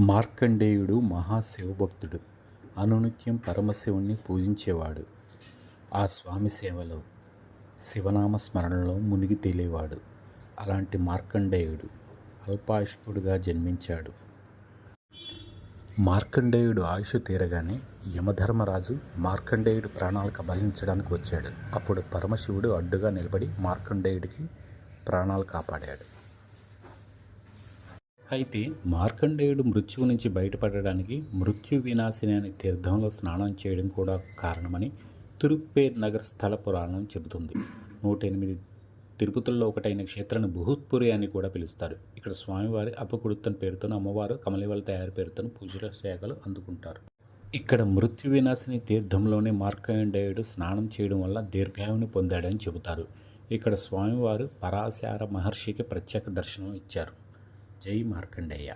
మార్కండేయుడు మహాశివభక్తుడు. అనునిత్యం పరమశివుణ్ణి పూజించేవాడు. ఆ స్వామి సేవలో శివనామ స్మరణలో మునిగి తేలేవాడు. అలాంటి మార్కండేయుడు అల్పాయుష్కుడుగా జన్మించాడు. మార్కండేయుడు ఆయుష్ తీరగానే యమధర్మరాజు మార్కండేయుడు ప్రాణాలు కబలించడానికి వచ్చాడు. అప్పుడు పరమశివుడు అడ్డుగా నిలబడి మార్కండేయుడికి ప్రాణాలు కాపాడాడు. అయితే మార్కండేయుడు మృత్యువు నుంచి బయటపడడానికి మృత్యు వినాశిని అనే తీర్థంలో స్నానం చేయడం కూడా కారణమని తిరుప్పేర్ నగర్ స్థల పురాణం చెబుతుంది. నూట ఎనిమిది తిరుపతుల్లో ఒకటైన క్షేత్రాన్ని బుహుత్పురి అని కూడా పిలుస్తారు. ఇక్కడ స్వామివారి అపకుడుతన్ పేరుతో అమ్మవారు కమలివల తయారు పేరుతో పూజల శాఖలు అందుకుంటారు. ఇక్కడ మృత్యు వినాశిని తీర్థంలోనే మార్కండేయుడు స్నానం చేయడం వల్ల దీర్ఘాయువుని పొందాడని చెబుతారు. ఇక్కడ స్వామివారు పరాశార మహర్షికి ప్రత్యేక దర్శనం ఇచ్చారు. ജയ് മാർക്കണ്ഡേയ.